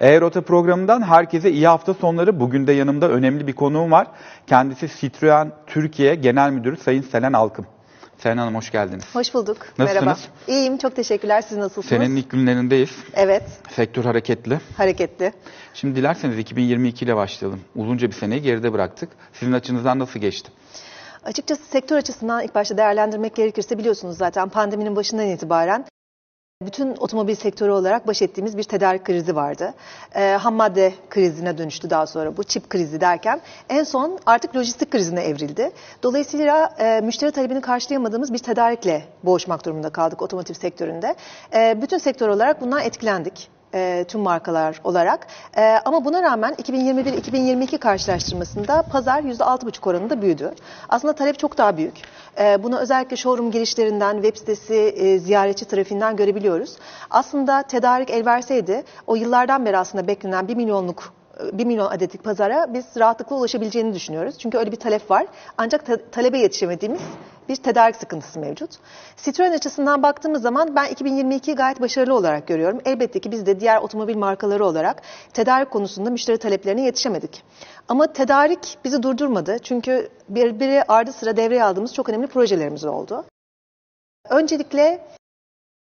E-Rota programından herkese iyi hafta sonları. Bugün de yanımda önemli bir konuğum var. Kendisi Citroen Türkiye Genel Müdürü Sayın Selen Alkım. Selen Hanım hoş geldiniz. Hoş bulduk. Nasılsınız? Merhaba. İyiyim, çok teşekkürler. Siz nasılsınız? Senenin ilk günlerindeyiz. Evet, Sektör hareketli. hareketli. Şimdi dilerseniz 2022 ile başlayalım. Uzunca bir seneyi geride bıraktık. Sizin açınızdan nasıl geçti? Açıkçası sektör açısından ilk başta değerlendirmek gerekirse biliyorsunuz zaten pandeminin başından itibaren bütün otomobil sektörü olarak baş ettiğimiz bir tedarik krizi vardı. Ee, ham madde krizine dönüştü daha sonra bu çip krizi derken en son artık lojistik krizine evrildi. Dolayısıyla e, müşteri talebini karşılayamadığımız bir tedarikle boğuşmak durumunda kaldık otomotiv sektöründe. E, bütün sektör olarak bundan etkilendik e, tüm markalar olarak. E, ama buna rağmen 2021-2022 karşılaştırmasında pazar %6,5 oranında büyüdü. Aslında talep çok daha büyük. E, bunu özellikle showroom girişlerinden, web sitesi, e, ziyaretçi trafiğinden görebiliyoruz. Aslında tedarik el verseydi o yıllardan beri aslında beklenen 1 milyonluk 1 milyon adetlik pazara biz rahatlıkla ulaşabileceğini düşünüyoruz. Çünkü öyle bir talep var. Ancak ta- talebe yetişemediğimiz bir tedarik sıkıntısı mevcut. Citroen açısından baktığımız zaman ben 2022'yi gayet başarılı olarak görüyorum. Elbette ki biz de diğer otomobil markaları olarak tedarik konusunda müşteri taleplerine yetişemedik. Ama tedarik bizi durdurmadı. Çünkü birbiri ardı sıra devreye aldığımız çok önemli projelerimiz oldu. Öncelikle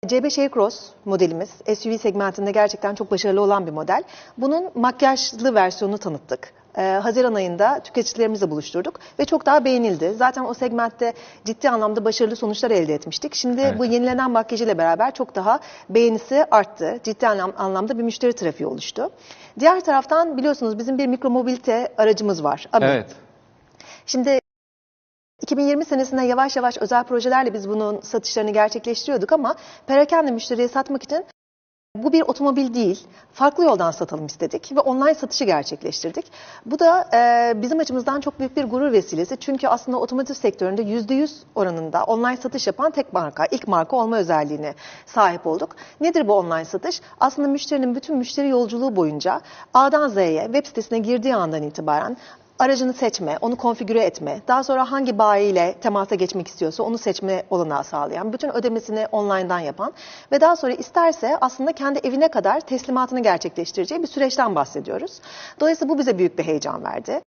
C5 Aircross modelimiz SUV segmentinde gerçekten çok başarılı olan bir model. Bunun makyajlı versiyonunu tanıttık. Ee, Haziran ayında tüketicilerimizle buluşturduk ve çok daha beğenildi. Zaten o segmentte ciddi anlamda başarılı sonuçlar elde etmiştik. Şimdi Evet. bu yenilenen makyajıyla beraber çok daha beğenisi arttı. Ciddi anlam- anlamda bir müşteri trafiği oluştu. Diğer taraftan biliyorsunuz bizim bir mikromobilite aracımız var. ABI. Evet. Şimdi 2020 senesinde yavaş yavaş özel projelerle biz bunun satışlarını gerçekleştiriyorduk ama perakende müşteriye satmak için bu bir otomobil değil, farklı yoldan satalım istedik ve online satışı gerçekleştirdik. Bu da e, bizim açımızdan çok büyük bir gurur vesilesi. Çünkü aslında otomotiv sektöründe %100 oranında online satış yapan tek marka, ilk marka olma özelliğine sahip olduk. Nedir bu online satış? Aslında müşterinin bütün müşteri yolculuğu boyunca A'dan Z'ye web sitesine girdiği andan itibaren aracını seçme, onu konfigüre etme, daha sonra hangi bayiyle temasa geçmek istiyorsa onu seçme olanağı sağlayan, bütün ödemesini online'dan yapan ve daha sonra isterse aslında kendi evine kadar teslimatını gerçekleştireceği bir süreçten bahsediyoruz. Dolayısıyla bu bize büyük bir heyecan verdi.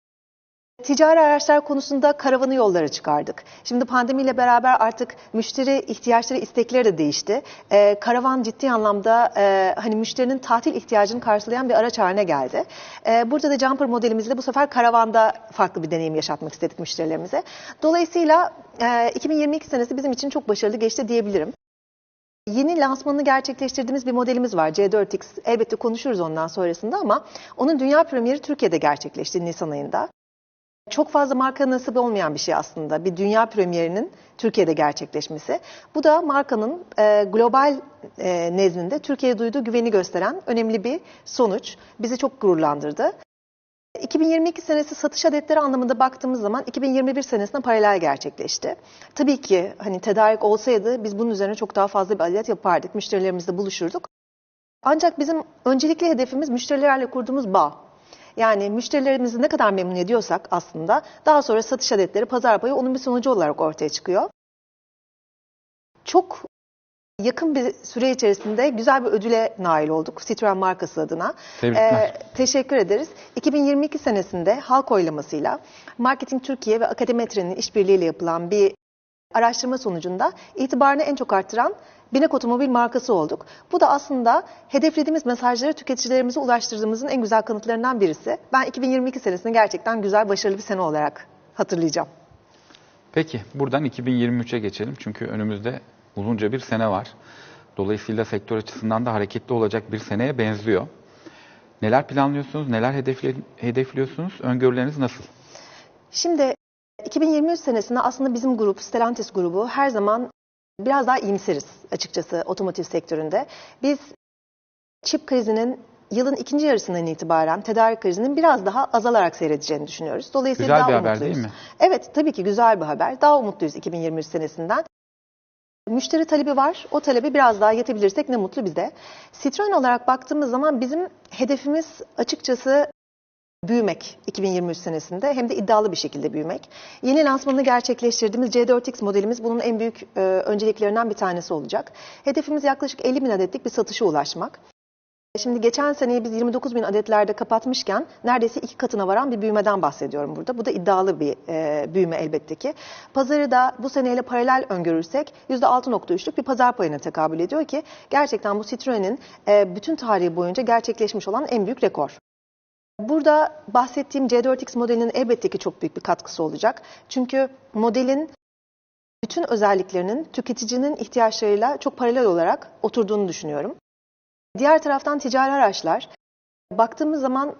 Ticari araçlar konusunda karavanı yollara çıkardık. Şimdi pandemiyle beraber artık müşteri ihtiyaçları, istekleri de değişti. Ee, karavan ciddi anlamda e, hani müşterinin tatil ihtiyacını karşılayan bir araç haline geldi. Ee, burada da jumper modelimizle bu sefer karavanda farklı bir deneyim yaşatmak istedik müşterilerimize. Dolayısıyla e, 2022 senesi bizim için çok başarılı geçti diyebilirim. Yeni lansmanını gerçekleştirdiğimiz bir modelimiz var C4X. Elbette konuşuruz ondan sonrasında ama onun dünya premieri Türkiye'de gerçekleşti Nisan ayında. Çok fazla marka nasip olmayan bir şey aslında. Bir dünya premierinin Türkiye'de gerçekleşmesi. Bu da markanın e, global e, nezdinde Türkiye'ye duyduğu güveni gösteren önemli bir sonuç. Bizi çok gururlandırdı. 2022 senesi satış adetleri anlamında baktığımız zaman 2021 senesine paralel gerçekleşti. Tabii ki hani tedarik olsaydı biz bunun üzerine çok daha fazla bir adet yapardık. Müşterilerimizle buluşurduk. Ancak bizim öncelikli hedefimiz müşterilerle kurduğumuz bağ. Yani müşterilerimizi ne kadar memnun ediyorsak aslında daha sonra satış adetleri, pazar payı onun bir sonucu olarak ortaya çıkıyor. Çok yakın bir süre içerisinde güzel bir ödüle nail olduk Citroen markası adına. Tebrikler. teşekkür ederiz. 2022 senesinde halk oylamasıyla Marketing Türkiye ve Akademetre'nin işbirliğiyle yapılan bir araştırma sonucunda itibarını en çok arttıran binek otomobil markası olduk. Bu da aslında hedeflediğimiz mesajları tüketicilerimize ulaştırdığımızın en güzel kanıtlarından birisi. Ben 2022 senesini gerçekten güzel, başarılı bir sene olarak hatırlayacağım. Peki buradan 2023'e geçelim. Çünkü önümüzde uzunca bir sene var. Dolayısıyla sektör açısından da hareketli olacak bir seneye benziyor. Neler planlıyorsunuz? Neler hedefle- hedefliyorsunuz? Öngörüleriniz nasıl? Şimdi 2023 senesinde aslında bizim grup, Stellantis grubu her zaman biraz daha iyimseriz açıkçası otomotiv sektöründe. Biz çip krizinin yılın ikinci yarısından itibaren tedarik krizinin biraz daha azalarak seyredeceğini düşünüyoruz. Dolayısıyla Güzel daha bir haber umutluyuz. değil mi? Evet tabii ki güzel bir haber. Daha umutluyuz 2023 senesinden. Müşteri talebi var. O talebi biraz daha yetebilirsek ne mutlu bize. Citroen olarak baktığımız zaman bizim hedefimiz açıkçası büyümek 2023 senesinde hem de iddialı bir şekilde büyümek. Yeni lansmanını gerçekleştirdiğimiz C4X modelimiz bunun en büyük e, önceliklerinden bir tanesi olacak. Hedefimiz yaklaşık 50 bin adetlik bir satışa ulaşmak. Şimdi geçen seneyi biz 29 bin adetlerde kapatmışken neredeyse iki katına varan bir büyümeden bahsediyorum burada. Bu da iddialı bir e, büyüme elbette ki. Pazarı da bu seneyle paralel öngörürsek %6.3'lük bir pazar payına tekabül ediyor ki gerçekten bu Citroen'in e, bütün tarihi boyunca gerçekleşmiş olan en büyük rekor. Burada bahsettiğim C4X modelinin elbette ki çok büyük bir katkısı olacak. Çünkü modelin bütün özelliklerinin tüketicinin ihtiyaçlarıyla çok paralel olarak oturduğunu düşünüyorum. Diğer taraftan ticari araçlar. Baktığımız zaman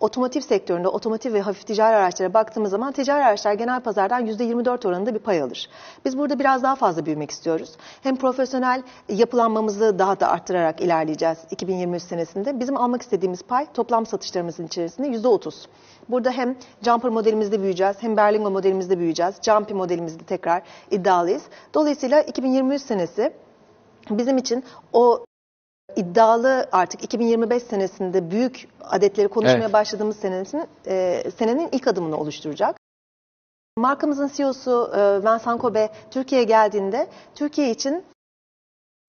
otomotiv sektöründe, otomotiv ve hafif ticari araçlara baktığımız zaman ticari araçlar genel pazardan %24 oranında bir pay alır. Biz burada biraz daha fazla büyümek istiyoruz. Hem profesyonel yapılanmamızı daha da arttırarak ilerleyeceğiz 2023 senesinde. Bizim almak istediğimiz pay toplam satışlarımızın içerisinde %30. Burada hem Jumper modelimizde büyüyeceğiz, hem Berlingo modelimizde büyüyeceğiz, Jumpy modelimizde tekrar iddialıyız. Dolayısıyla 2023 senesi bizim için o iddialı artık 2025 senesinde büyük adetleri konuşmaya Evet. başladığımız senenin, e, senenin ilk adımını oluşturacak. Markamızın CEO'su e, Vincent Kobe Türkiye'ye geldiğinde Türkiye için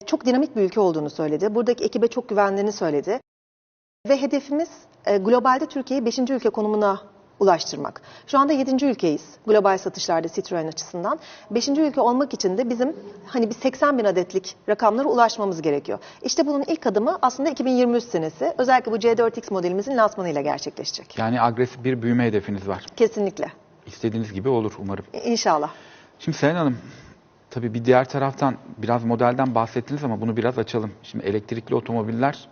çok dinamik bir ülke olduğunu söyledi. Buradaki ekibe çok güvendiğini söyledi. Ve hedefimiz e, globalde Türkiye'yi 5. ülke konumuna ulaştırmak. Şu anda 7. ülkeyiz global satışlarda Citroen açısından. 5. ülke olmak için de bizim hani bir 80 bin adetlik rakamlara ulaşmamız gerekiyor. İşte bunun ilk adımı aslında 2023 senesi. Özellikle bu C4X modelimizin lansmanıyla gerçekleşecek. Yani agresif bir büyüme hedefiniz var. Kesinlikle. İstediğiniz gibi olur umarım. İnşallah. Şimdi Selen Hanım, tabii bir diğer taraftan biraz modelden bahsettiniz ama bunu biraz açalım. Şimdi elektrikli otomobiller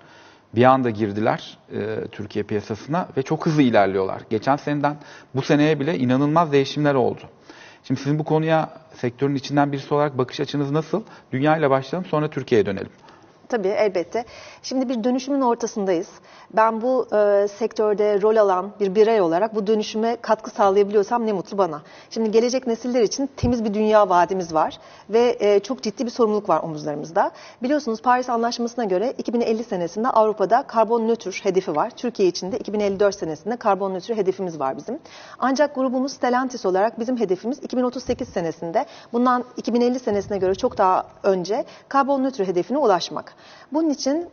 bir anda girdiler e, Türkiye piyasasına ve çok hızlı ilerliyorlar. Geçen seneden bu seneye bile inanılmaz değişimler oldu. Şimdi sizin bu konuya sektörün içinden birisi olarak bakış açınız nasıl? Dünya ile başlayalım sonra Türkiye'ye dönelim. Tabii elbette. Şimdi bir dönüşümün ortasındayız. Ben bu e, sektörde rol alan bir birey olarak bu dönüşüme katkı sağlayabiliyorsam ne mutlu bana. Şimdi gelecek nesiller için temiz bir dünya vaadimiz var ve e, çok ciddi bir sorumluluk var omuzlarımızda. Biliyorsunuz Paris Anlaşması'na göre 2050 senesinde Avrupa'da karbon nötr hedefi var. Türkiye için de 2054 senesinde karbon nötr hedefimiz var bizim. Ancak grubumuz Stellantis olarak bizim hedefimiz 2038 senesinde bundan 2050 senesine göre çok daha önce karbon nötr hedefine ulaşmak. Bunun için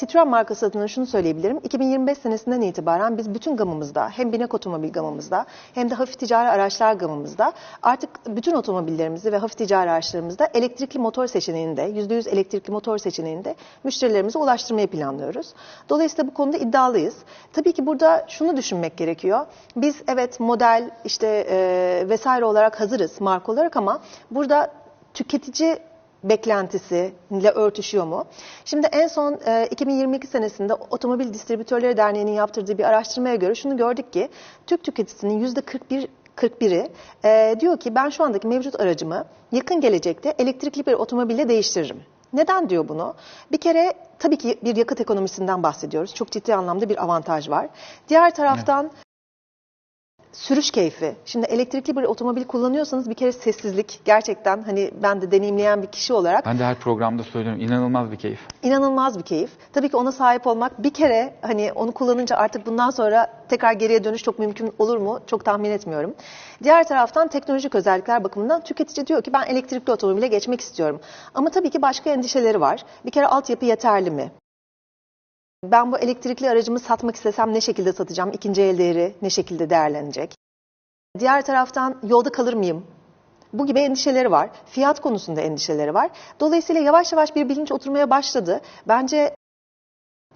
Citroen markası adına şunu söyleyebilirim. 2025 senesinden itibaren biz bütün gamımızda hem binek otomobil gamımızda hem de hafif ticari araçlar gamımızda artık bütün otomobillerimizi ve hafif ticari araçlarımızda elektrikli motor seçeneğinde %100 elektrikli motor seçeneğinde müşterilerimize ulaştırmayı planlıyoruz. Dolayısıyla bu konuda iddialıyız. Tabii ki burada şunu düşünmek gerekiyor. Biz evet model işte e, vesaire olarak hazırız marka olarak ama burada tüketici beklentisiyle örtüşüyor mu? Şimdi en son e, 2022 senesinde Otomobil Distribütörleri Derneği'nin yaptırdığı bir araştırmaya göre şunu gördük ki Türk tüketicisinin yüzde 41 41'i e, diyor ki ben şu andaki mevcut aracımı yakın gelecekte elektrikli bir otomobille değiştiririm. Neden diyor bunu? Bir kere tabii ki bir yakıt ekonomisinden bahsediyoruz. Çok ciddi anlamda bir avantaj var. Diğer taraftan sürüş keyfi. Şimdi elektrikli bir otomobil kullanıyorsanız bir kere sessizlik gerçekten hani ben de deneyimleyen bir kişi olarak Ben de her programda söylüyorum inanılmaz bir keyif. inanılmaz bir keyif. Tabii ki ona sahip olmak bir kere hani onu kullanınca artık bundan sonra tekrar geriye dönüş çok mümkün olur mu? Çok tahmin etmiyorum. Diğer taraftan teknolojik özellikler bakımından tüketici diyor ki ben elektrikli otomobile geçmek istiyorum. Ama tabii ki başka endişeleri var. Bir kere altyapı yeterli mi? Ben bu elektrikli aracımı satmak istesem ne şekilde satacağım? İkinci el değeri ne şekilde değerlenecek? Diğer taraftan yolda kalır mıyım? Bu gibi endişeleri var. Fiyat konusunda endişeleri var. Dolayısıyla yavaş yavaş bir bilinç oturmaya başladı. Bence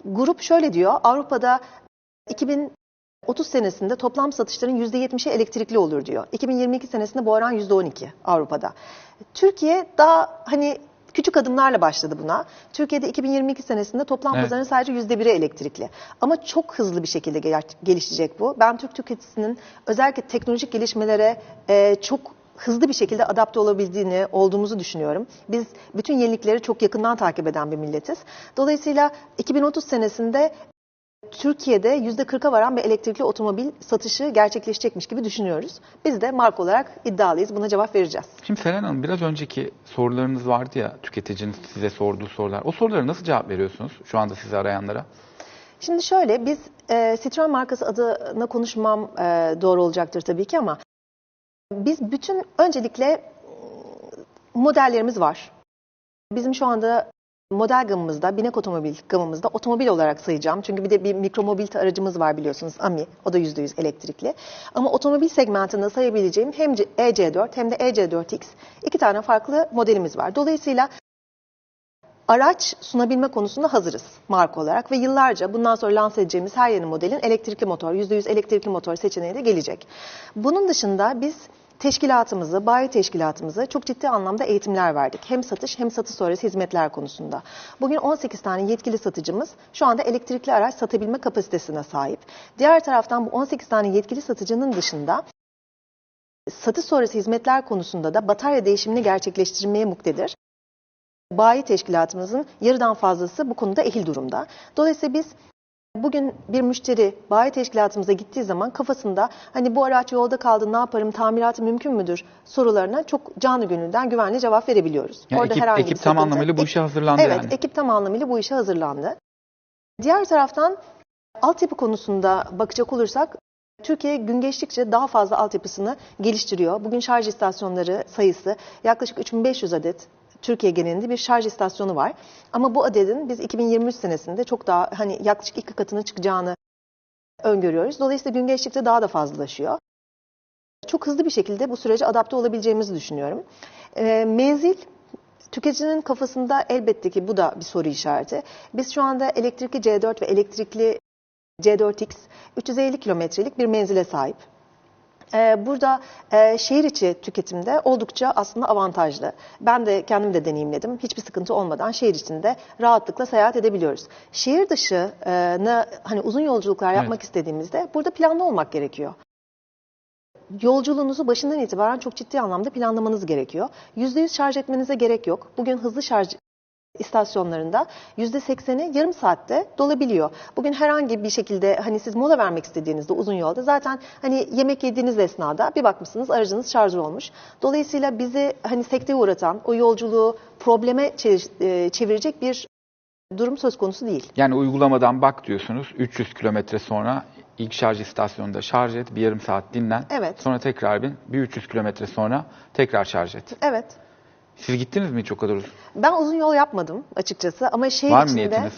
grup şöyle diyor. Avrupa'da 2030 senesinde toplam satışların %70'i elektrikli olur diyor. 2022 senesinde bu oran %12 Avrupa'da. Türkiye daha hani küçük adımlarla başladı buna. Türkiye'de 2022 senesinde toplam Evet. pazarın sadece %1'i elektrikli. Ama çok hızlı bir şekilde gel- gelişecek bu. Ben Türk tüketicisinin özellikle teknolojik gelişmelere e, çok hızlı bir şekilde adapte olabildiğini, olduğumuzu düşünüyorum. Biz bütün yenilikleri çok yakından takip eden bir milletiz. Dolayısıyla 2030 senesinde Türkiye'de %40'a varan bir elektrikli otomobil satışı gerçekleşecekmiş gibi düşünüyoruz. Biz de marka olarak iddialıyız. Buna cevap vereceğiz. Şimdi Selen Hanım biraz önceki sorularınız vardı ya tüketicinin size sorduğu sorular. O sorulara nasıl cevap veriyorsunuz şu anda sizi arayanlara? Şimdi şöyle biz e, Citroen markası adına konuşmam e, doğru olacaktır tabii ki ama biz bütün öncelikle m, modellerimiz var. Bizim şu anda model gamımızda, binek otomobil gamımızda otomobil olarak sayacağım. Çünkü bir de bir mikromobilite aracımız var biliyorsunuz AMI. O da %100 elektrikli. Ama otomobil segmentinde sayabileceğim hem C- EC4 hem de EC4X iki tane farklı modelimiz var. Dolayısıyla araç sunabilme konusunda hazırız marka olarak ve yıllarca bundan sonra lanse edeceğimiz her yeni modelin elektrikli motor, %100 elektrikli motor seçeneği de gelecek. Bunun dışında biz teşkilatımızı, bayi teşkilatımızı çok ciddi anlamda eğitimler verdik. Hem satış hem satış sonrası hizmetler konusunda. Bugün 18 tane yetkili satıcımız şu anda elektrikli araç satabilme kapasitesine sahip. Diğer taraftan bu 18 tane yetkili satıcının dışında satış sonrası hizmetler konusunda da batarya değişimini gerçekleştirmeye muktedir bayi teşkilatımızın yarıdan fazlası bu konuda ehil durumda. Dolayısıyla biz bugün bir müşteri bayi teşkilatımıza gittiği zaman kafasında hani bu araç yolda kaldı ne yaparım tamiratı mümkün müdür sorularına çok canı gönülden güvenli cevap verebiliyoruz. Yani ekip, ekip bir tam sıkıntı- anlamıyla bu işe hazırlandı Evet, yani. ekip tam anlamıyla bu işe hazırlandı. Diğer taraftan altyapı konusunda bakacak olursak Türkiye gün geçtikçe daha fazla altyapısını geliştiriyor. Bugün şarj istasyonları sayısı yaklaşık 3500 adet Türkiye genelinde bir şarj istasyonu var. Ama bu adedin biz 2023 senesinde çok daha hani yaklaşık iki katına çıkacağını öngörüyoruz. Dolayısıyla gün geçtikçe daha da fazlalaşıyor. Çok hızlı bir şekilde bu sürece adapte olabileceğimizi düşünüyorum. Ee, menzil Tüketicinin kafasında elbette ki bu da bir soru işareti. Biz şu anda elektrikli C4 ve elektrikli C4X 350 kilometrelik bir menzile sahip. Ee, Burada e, şehir içi tüketimde oldukça aslında avantajlı. Ben de kendim de deneyimledim. Hiçbir sıkıntı olmadan şehir içinde rahatlıkla seyahat edebiliyoruz. Şehir dışına hani uzun yolculuklar Evet. yapmak istediğimizde burada planlı olmak gerekiyor. Yolculuğunuzu başından itibaren çok ciddi anlamda planlamanız gerekiyor. %100 şarj etmenize gerek yok. Bugün hızlı şarj istasyonlarında %80'i yarım saatte dolabiliyor. Bugün herhangi bir şekilde hani siz mola vermek istediğinizde uzun yolda zaten hani yemek yediğiniz esnada bir bakmışsınız aracınız şarj olmuş. Dolayısıyla bizi hani sekteye uğratan o yolculuğu probleme e, çevirecek bir durum söz konusu değil. Yani uygulamadan bak diyorsunuz 300 kilometre sonra ilk şarj istasyonunda şarj et, bir yarım saat dinlen. Evet. Sonra tekrar bin, bir 300 kilometre sonra tekrar şarj et. Evet. Siz gittiniz mi hiç o kadar uzun? Ben uzun yol yapmadım açıkçası ama şehir Var mı içinde... niyetiniz?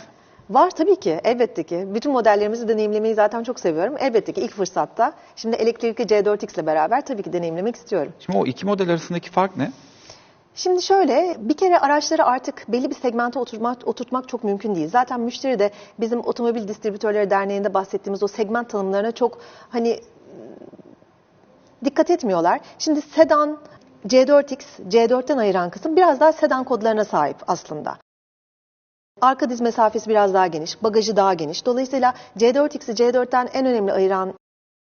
Var tabii ki elbette ki. Bütün modellerimizi deneyimlemeyi zaten çok seviyorum. Elbette ki ilk fırsatta şimdi elektrikli C4X ile beraber tabii ki deneyimlemek istiyorum. Şimdi o iki model arasındaki fark ne? Şimdi şöyle bir kere araçları artık belli bir segmente oturtmak, oturtmak çok mümkün değil. Zaten müşteri de bizim Otomobil Distribütörleri Derneği'nde bahsettiğimiz o segment tanımlarına çok hani dikkat etmiyorlar. Şimdi sedan, C4X, C4'ten ayıran kısım biraz daha sedan kodlarına sahip aslında. Arka diz mesafesi biraz daha geniş, bagajı daha geniş. Dolayısıyla C4X'i C4'ten en önemli ayıran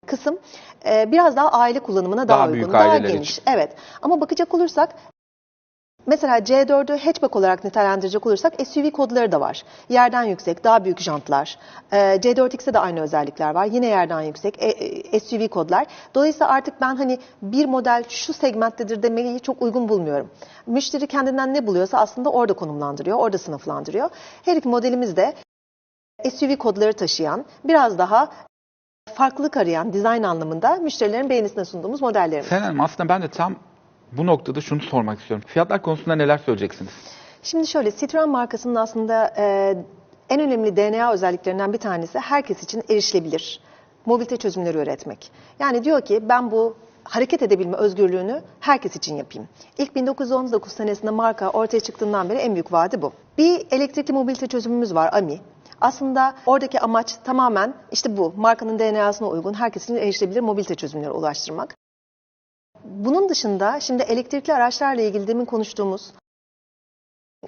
kısım e, biraz daha aile kullanımına daha, Daha uygun, daha geniş. için. Evet. Ama bakacak olursak Mesela C4'ü hatchback olarak nitelendirecek olursak SUV kodları da var. Yerden yüksek, daha büyük jantlar. Ee, C4X'te de aynı özellikler var. Yine yerden yüksek, e, e, SUV kodlar. Dolayısıyla artık ben hani bir model şu segmenttedir demeyi çok uygun bulmuyorum. Müşteri kendinden ne buluyorsa aslında orada konumlandırıyor, orada sınıflandırıyor. Her iki modelimiz de SUV kodları taşıyan, biraz daha farklılık arayan dizayn anlamında müşterilerin beğenisine sunduğumuz modellerimiz. Sen Hanım aslında ben de tam bu noktada şunu sormak istiyorum. Fiyatlar konusunda neler söyleyeceksiniz? Şimdi şöyle Citroen markasının aslında e, en önemli DNA özelliklerinden bir tanesi herkes için erişilebilir mobilite çözümleri üretmek. Yani diyor ki ben bu hareket edebilme özgürlüğünü herkes için yapayım. İlk 1919 senesinde marka ortaya çıktığından beri en büyük vaadi bu. Bir elektrikli mobilite çözümümüz var AMI. Aslında oradaki amaç tamamen işte bu markanın DNA'sına uygun herkes için erişilebilir mobilite çözümleri ulaştırmak. Bunun dışında şimdi elektrikli araçlarla ilgili demin konuştuğumuz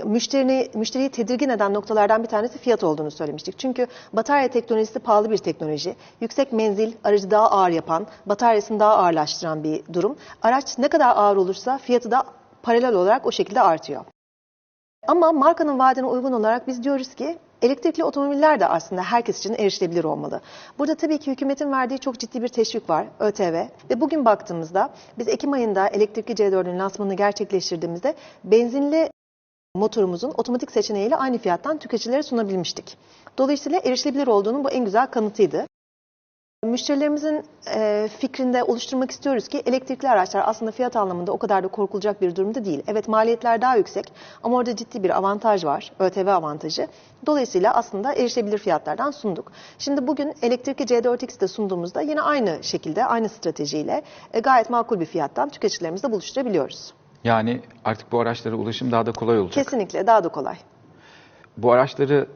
müşterini, müşteriyi tedirgin eden noktalardan bir tanesi fiyat olduğunu söylemiştik. Çünkü batarya teknolojisi pahalı bir teknoloji. Yüksek menzil aracı daha ağır yapan, bataryasını daha ağırlaştıran bir durum. Araç ne kadar ağır olursa fiyatı da paralel olarak o şekilde artıyor. Ama markanın vaadine uygun olarak biz diyoruz ki elektrikli otomobiller de aslında herkes için erişilebilir olmalı. Burada tabii ki hükümetin verdiği çok ciddi bir teşvik var, ÖTV. Ve bugün baktığımızda biz Ekim ayında elektrikli C4'ün lansmanını gerçekleştirdiğimizde benzinli motorumuzun otomatik seçeneğiyle aynı fiyattan tüketicilere sunabilmiştik. Dolayısıyla erişilebilir olduğunun bu en güzel kanıtıydı. Müşterilerimizin e, fikrinde oluşturmak istiyoruz ki elektrikli araçlar aslında fiyat anlamında o kadar da korkulacak bir durumda değil. Evet maliyetler daha yüksek ama orada ciddi bir avantaj var, ÖTV avantajı. Dolayısıyla aslında erişilebilir fiyatlardan sunduk. Şimdi bugün elektrikli C4X de sunduğumuzda yine aynı şekilde, aynı stratejiyle e, gayet makul bir fiyattan tüketicilerimizle buluşturabiliyoruz. Yani artık bu araçlara ulaşım daha da kolay olacak. Kesinlikle daha da kolay. Bu araçları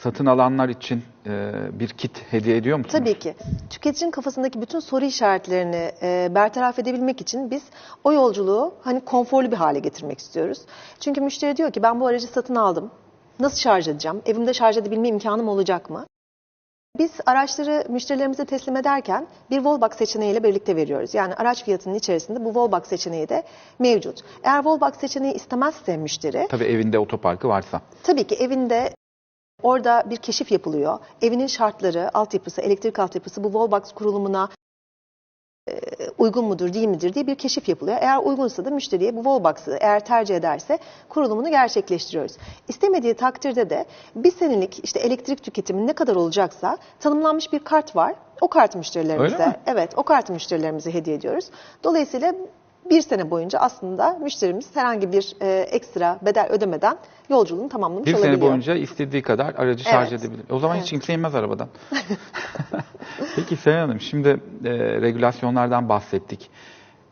satın alanlar için e, bir kit hediye ediyor musunuz? Tabii ki. Tüketicinin kafasındaki bütün soru işaretlerini e, bertaraf edebilmek için biz o yolculuğu hani konforlu bir hale getirmek istiyoruz. Çünkü müşteri diyor ki ben bu aracı satın aldım. Nasıl şarj edeceğim? Evimde şarj edebilme imkanım olacak mı? Biz araçları müşterilerimize teslim ederken bir Wallbox seçeneğiyle birlikte veriyoruz. Yani araç fiyatının içerisinde bu Wallbox seçeneği de mevcut. Eğer Wallbox seçeneği istemezse müşteri Tabii evinde otoparkı varsa. Tabii ki evinde orada bir keşif yapılıyor. Evinin şartları, altyapısı, elektrik altyapısı bu wallbox kurulumuna e, uygun mudur, değil midir diye bir keşif yapılıyor. Eğer uygunsa da müşteriye bu wallbox'ı eğer tercih ederse kurulumunu gerçekleştiriyoruz. İstemediği takdirde de bir senelik işte elektrik tüketimi ne kadar olacaksa tanımlanmış bir kart var. O kart müşterilerimize, mi? evet o kart müşterilerimize hediye ediyoruz. Dolayısıyla bir sene boyunca aslında müşterimiz herhangi bir e, ekstra bedel ödemeden yolculuğunu tamamlamış Bir olabiliyor. sene boyunca istediği kadar aracı şarj Evet. edebilir. O zaman hiç Evet. kimse inmez arabadan. Peki Seren Hanım, şimdi e, regülasyonlardan bahsettik.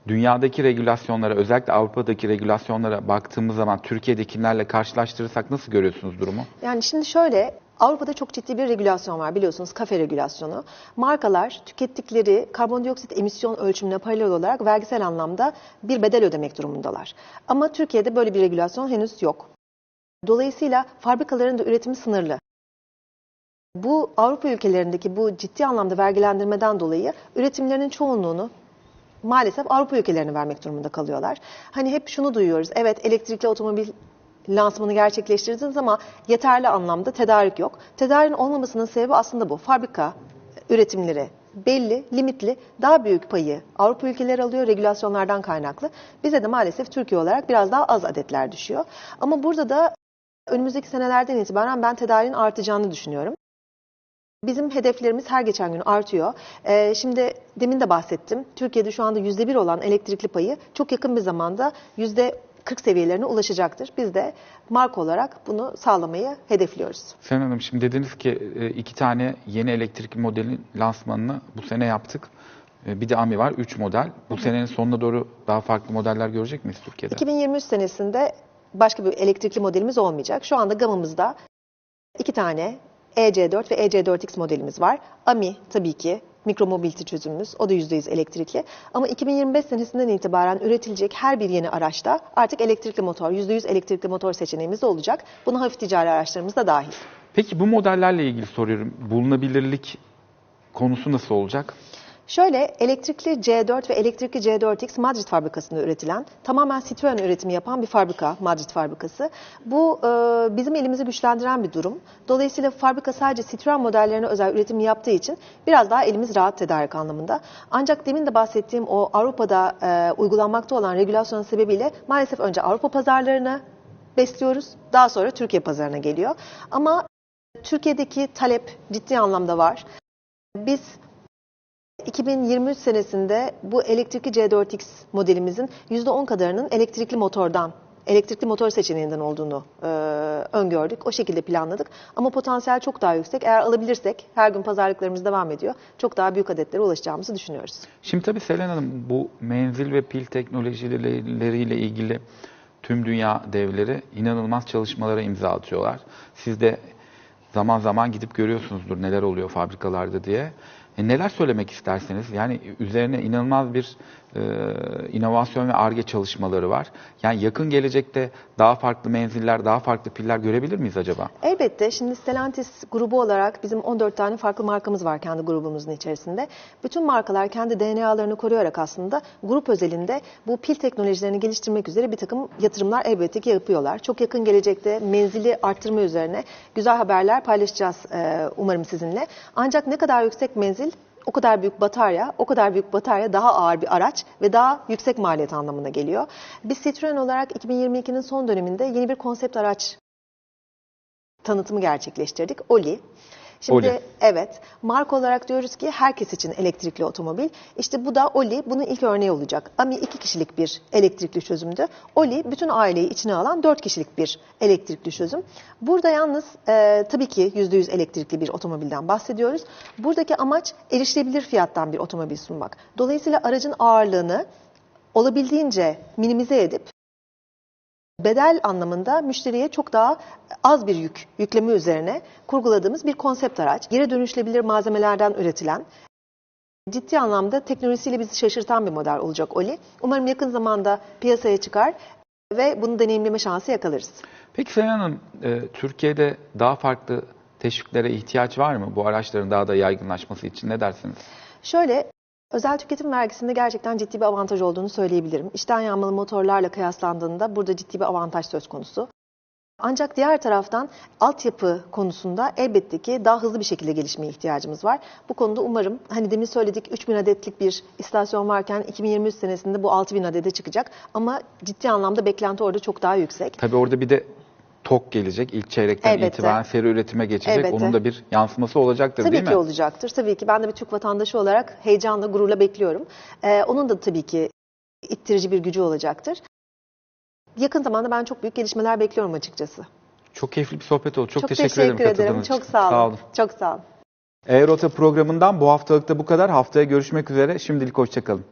Dünyadaki regülasyonlara, özellikle Avrupa'daki regülasyonlara baktığımız zaman Türkiye'dekilerle karşılaştırırsak nasıl görüyorsunuz durumu? Yani şimdi şöyle Avrupa'da çok ciddi bir regülasyon var biliyorsunuz kafe regülasyonu. Markalar tükettikleri karbondioksit emisyon ölçümüne paralel olarak vergisel anlamda bir bedel ödemek durumundalar. Ama Türkiye'de böyle bir regülasyon henüz yok. Dolayısıyla fabrikaların da üretimi sınırlı. Bu Avrupa ülkelerindeki bu ciddi anlamda vergilendirmeden dolayı üretimlerinin çoğunluğunu maalesef Avrupa ülkelerine vermek durumunda kalıyorlar. Hani hep şunu duyuyoruz. Evet elektrikli otomobil lansmanı gerçekleştirdiniz ama yeterli anlamda tedarik yok. Tedariğin olmamasının sebebi aslında bu. Fabrika üretimleri belli, limitli, daha büyük payı Avrupa ülkeleri alıyor regülasyonlardan kaynaklı. Bize de maalesef Türkiye olarak biraz daha az adetler düşüyor. Ama burada da önümüzdeki senelerden itibaren ben tedariğin artacağını düşünüyorum. Bizim hedeflerimiz her geçen gün artıyor. Ee, şimdi demin de bahsettim. Türkiye'de şu anda yüzde bir olan elektrikli payı çok yakın bir zamanda yüzde 40 seviyelerine ulaşacaktır. Biz de marka olarak bunu sağlamayı hedefliyoruz. Seren Hanım, şimdi dediniz ki e, iki tane yeni elektrikli modelin lansmanını bu sene yaptık. E, Bir de AMI var, 3 model. Bu senenin sonuna doğru daha farklı modeller görecek miyiz Türkiye'de? 2023 senesinde başka bir elektrikli modelimiz olmayacak. Şu anda gamımızda iki tane EC4 ve EC4X modelimiz var. AMI tabii ki mikromobility çözümümüz. O da %100 elektrikli. Ama 2025 senesinden itibaren üretilecek her bir yeni araçta artık elektrikli motor, %100 elektrikli motor seçeneğimiz olacak. Buna hafif ticari araçlarımız da dahil. Peki bu modellerle ilgili soruyorum. Bulunabilirlik konusu nasıl olacak? Şöyle elektrikli C4 ve elektrikli C4X Madrid fabrikasında üretilen tamamen Citroen üretimi yapan bir fabrika Madrid fabrikası. Bu e, bizim elimizi güçlendiren bir durum. Dolayısıyla fabrika sadece Citroen modellerine özel üretim yaptığı için biraz daha elimiz rahat tedarik anlamında. Ancak demin de bahsettiğim o Avrupa'da e, uygulanmakta olan regülasyon sebebiyle maalesef önce Avrupa pazarlarını besliyoruz. Daha sonra Türkiye pazarına geliyor. Ama Türkiye'deki talep ciddi anlamda var. Biz 2023 senesinde bu elektrikli C4X modelimizin %10 kadarının elektrikli motordan, elektrikli motor seçeneğinden olduğunu e, öngördük. O şekilde planladık. Ama potansiyel çok daha yüksek. Eğer alabilirsek, her gün pazarlıklarımız devam ediyor. Çok daha büyük adetlere ulaşacağımızı düşünüyoruz. Şimdi tabii Selen Hanım bu menzil ve pil teknolojileriyle ilgili tüm dünya devleri inanılmaz çalışmalara imza atıyorlar. Siz de zaman zaman gidip görüyorsunuzdur neler oluyor fabrikalarda diye. E, neler söylemek isterseniz yani üzerine inanılmaz bir e, inovasyon ve arge çalışmaları var. Yani yakın gelecekte daha farklı menziller, daha farklı piller görebilir miyiz acaba? Elbette şimdi Stellantis grubu olarak bizim 14 tane farklı markamız var kendi grubumuzun içerisinde. Bütün markalar kendi DNA'larını koruyarak aslında grup özelinde bu pil teknolojilerini geliştirmek üzere bir takım yatırımlar elbette ki yapıyorlar. Çok yakın gelecekte menzili arttırma üzerine güzel haberler paylaşacağız e, umarım sizinle. Ancak ne kadar yüksek menzil o kadar büyük batarya, o kadar büyük batarya daha ağır bir araç ve daha yüksek maliyet anlamına geliyor. Biz Citroen olarak 2022'nin son döneminde yeni bir konsept araç tanıtımı gerçekleştirdik. Oli. Şimdi Oli. evet marka olarak diyoruz ki herkes için elektrikli otomobil. İşte bu da Oli bunun ilk örneği olacak. Ami iki kişilik bir elektrikli çözümdü. Oli bütün aileyi içine alan dört kişilik bir elektrikli çözüm. Burada yalnız e, tabii ki %100 elektrikli bir otomobilden bahsediyoruz. Buradaki amaç erişilebilir fiyattan bir otomobil sunmak. Dolayısıyla aracın ağırlığını olabildiğince minimize edip bedel anlamında müşteriye çok daha az bir yük yükleme üzerine kurguladığımız bir konsept araç. Geri dönüşlebilir malzemelerden üretilen ciddi anlamda teknolojisiyle bizi şaşırtan bir model olacak Oli. Umarım yakın zamanda piyasaya çıkar ve bunu deneyimleme şansı yakalarız. Peki Selen Hanım, e, Türkiye'de daha farklı teşviklere ihtiyaç var mı bu araçların daha da yaygınlaşması için ne dersiniz? Şöyle özel tüketim vergisinde gerçekten ciddi bir avantaj olduğunu söyleyebilirim. İçten yanmalı motorlarla kıyaslandığında burada ciddi bir avantaj söz konusu. Ancak diğer taraftan altyapı konusunda elbette ki daha hızlı bir şekilde gelişmeye ihtiyacımız var. Bu konuda umarım hani demin söyledik 3000 adetlik bir istasyon varken 2023 senesinde bu 6000 adede çıkacak. Ama ciddi anlamda beklenti orada çok daha yüksek. Tabii orada bir de TOK gelecek. İlk çeyrekten Elbette. itibaren seri üretime geçecek. Elbette. Onun da bir yansıması olacaktır Tabii değil ki mi? olacaktır. Tabii ki ben de bir Türk vatandaşı olarak heyecanla, gururla bekliyorum. Ee, onun da tabii ki ittirici bir gücü olacaktır. Yakın zamanda ben çok büyük gelişmeler bekliyorum açıkçası. Çok keyifli bir sohbet oldu. Çok, Çok teşekkür, teşekkür, ederim ederim. Çok sağ olun. Sağ olun. Çok sağ olun. E-Rota programından bu haftalıkta bu kadar. Haftaya görüşmek üzere. Şimdilik hoşçakalın.